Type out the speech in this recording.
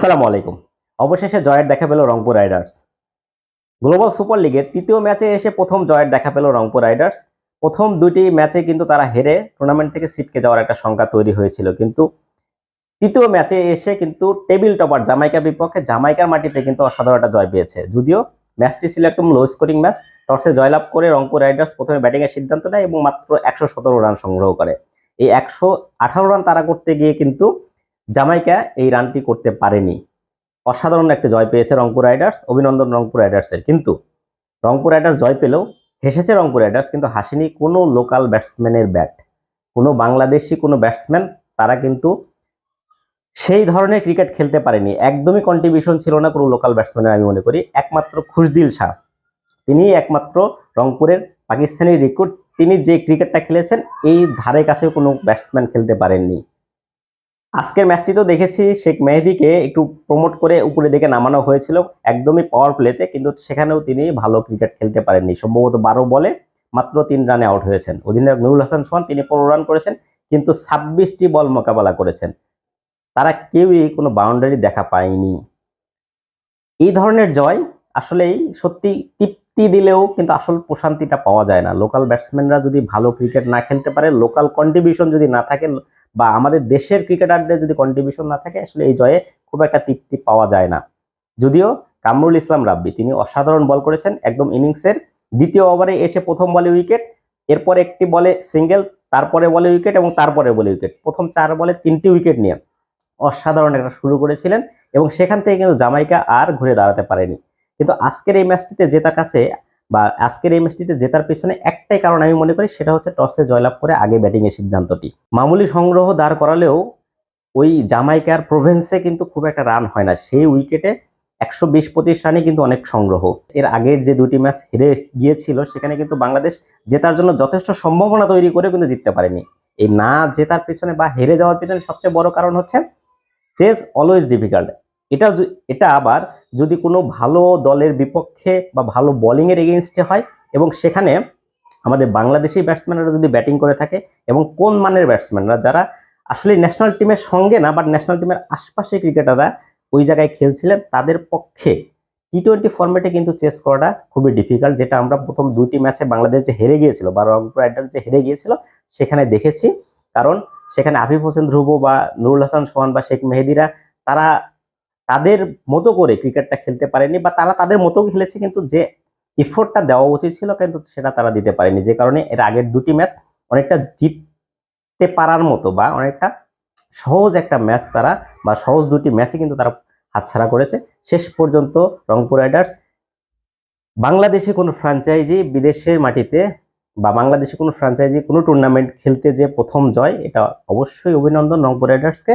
আসসালামু আলাইকুম। অবশেষে জয়ের দেখা পেল রংপুর রাইডার্স। গ্লোবাল সুপার লিগের তৃতীয় ম্যাচে এসে প্রথম জয়ের দেখা পেল রংপুর রাইডার্স। প্রথম দুটি ম্যাচে কিন্তু তারা হেরে টুর্নামেন্ট থেকে ছিটকে যাওয়ার একটা সংখ্যা তৈরি হয়েছিল। কিন্তু তৃতীয় ম্যাচে এসে কিন্তু টেবিল টপার জামাইকার বিপক্ষে জামাইকার মাটিতে কিন্তু অসাধারণ একটা জয় পেয়েছে। যদিও ম্যাচটি ছিল একদম লো স্কোরিং ম্যাচ। টসে জয়লাভ করে রংপুর রাইডার্স প্রথমে ব্যাটিংয়ের সিদ্ধান্ত নেয় এবং মাত্র একশো সতেরো রান সংগ্রহ করে। এই একশো আঠারো রান তারা করতে গিয়ে কিন্তু জামাইকা এই রানটি করতে পারেনি। অসাধারণ একটা জয় পেয়েছে রংপুর রাইডার্স, অভিনন্দন রংপুর রাইডার্সের। কিন্তু রংপুর রাইডার্স জয় পেলেও হেসেছে রংপুর রাইডার্স, কিন্তু হাসিনি কোনো লোকাল ব্যাটসম্যানের ব্যাট। কোনো বাংলাদেশি, কোনো ব্যাটসম্যান, তারা কিন্তু সেই ধরনের ক্রিকেট খেলতে পারেনি। একদমই কন্ট্রিবিউশন ছিল না কোনো লোকাল ব্যাটসম্যানের, আমি মনে করি। একমাত্র খুশদিল শাহ। তিনি একমাত্র রংপুরের পাকিস্তানি রিক্রুট তিনি যে ক্রিকেটটা খেলেছেন, এই ধারে কাছে কোনো ব্যাটসম্যান খেলতে পারেননি। আজকের ম্যাচটি তো দেখেছি, শেখ মেহেদিকে একটু প্রমোট করে উপরে দিকে নামানো হয়েছিল একদমই পাওয়ার প্লেতে কিন্তু সেখানেও তিনি ভালো ক্রিকেট খেলতে পারেননি। সম্ভবত বারো বলে মাত্র তিন রানে আউট হয়েছেন। অধিনায়ক নুরুল হাসান সোহান, তিনি পনেরো রান করেছেন, কিন্তু ছাব্বিশটি বল মোকাবেলা করেছেন। তারা কেউই কোনো বাউন্ডারি দেখা পায়নি। এই ধরনের জয় আসলেই সত্যি তৃপ্তি দিলেও কিন্তু আসল প্রশান্তিটা পাওয়া যায় না। লোকাল ব্যাটসম্যানরা যদি ভালো ক্রিকেট না খেলতে পারে লোকাল কন্ট্রিবিউশন যদি না থাকে বা আমাদের দেশের ক্রিকেটারদের যদি কন্ট্রিবিউশন না থাকে, আসলে এই জয়ে খুব একটা তৃপ্তি পাওয়া যায় না। যদিও কামরুল ইসলাম রাব্বি, তিনি অসাধারণ বল করেছেন, একদম ইনিংসের দ্বিতীয় ওভারে এসে প্রথম বলে উইকেট এরপর একটি বলে সিঙ্গেল তারপরে বলে উইকেট এবং তারপরে বলে উইকেট প্রথম চার বলে তিনটি উইকেট নিয়ে অসাধারণ একটা শুরু করেছিলেন এবং সেখান থেকে কিন্তু জামাইকা আর ঘুরে দাঁড়াতে পারেনি। কিন্তু আজকের এই ম্যাচটিতে জেতার কাছে বা আজকের এই ম্যাচটিতে জেতার পিছনে একটাই কারণ আমি মনে করি, সেটা হচ্ছে টসে জয়লাভ করে আগে ব্যাটিংয়ের সিদ্ধান্তটি। মামুলি সংগ্রহ দাঁড় করালেও ওই জামাইকার প্রভিন্সে কিন্তু খুব একটা রান হয় না। সেই উইকেটে একশো বিশ পঁচিশ রানে কিন্তু অনেক সংগ্রহ। এর আগের যে দুটি ম্যাচ হেরে গিয়েছিল, সেখানে কিন্তু বাংলাদেশ জেতার জন্য যথেষ্ট সম্ভাবনা তৈরি করে কিন্তু জিততে পারেনি। এই না জেতার পিছনে বা হেরে যাওয়ার পিছনে সবচেয়ে বড় কারণ হচ্ছে চেস অলওয়েজ ডিফিকাল্ট এটা এটা আবার যদি কোনো ভালো দলের বিপক্ষে বা ভালো বোলিংয়ের এগেনস্টে হয় এবং সেখানে আমাদের বাংলাদেশি ব্যাটসম্যানরা যদি ব্যাটিং করে থাকে এবং কোন মানের ব্যাটসম্যানরা যারা আসলে ন্যাশনাল টিমের সঙ্গে না বাট ন্যাশনাল টিমের আশপাশে ক্রিকেটাররা ওই জায়গায় খেলছিলেন, তাদের পক্ষে টি টোয়েন্টি ফর্মেটে কিন্তু চেস করাটা খুবই ডিফিকাল্ট যেটা আমরা প্রথম দুইটি ম্যাচে বাংলাদেশ যে হেরে গিয়েছিল বা রংপুর রাইডার্স যে হেরে গিয়েছিল, সেখানে দেখেছি। কারণ সেখানে আফিফ হোসেন ধ্রুব বা নুরুল হাসান সোহান বা শেখ মেহেদিরা, তারা তাদের মতো করে ক্রিকেটটা খেলতে পারেনি বা তারা তাদের মতো খেলেছে কিন্তু যে ইফোর্টটা দেওয়া উচিত ছিল কিন্তু সেটা তারা দিতে পারেনি। যে কারণে এর আগের দুটি ম্যাচ অনেকটা জিততে পারার মতো বা অনেকটা সহজ একটা ম্যাচ তারা বা সহজ দুটি ম্যাচই কিন্তু তারা হাতছাড়া করেছে। শেষ পর্যন্ত রংপুর রাইডার্স বাংলাদেশে কোনো ফ্র্যাঞ্চাইজি বিদেশের মাটিতে বা বাংলাদেশে কোনো ফ্র্যাঞ্চাইজি কোনো টুর্নামেন্ট খেলতে যে প্রথম জয়, এটা অবশ্যই অভিনন্দন রংপুর রাইডার্সকে।